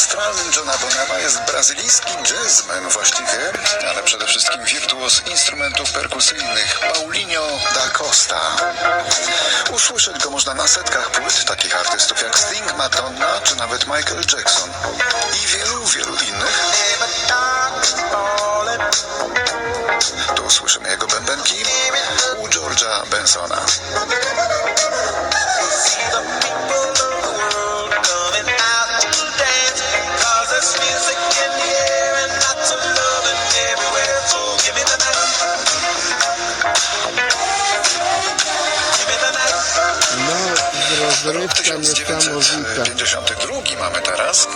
astralnym Johna Bonema jest brazylijski jazzman właściwie, ale przede wszystkim wirtuos instrumentów perkusyjnych Paulinho da Costa. Usłyszeć go można na setkach płyt takich artystów jak Sting, Madonna czy nawet Michael Jackson i wielu, wielu innych. Tu słyszymy jego bębenki u George'a Bensona. Rozrywka niesamowita. 1952 mamy teraz.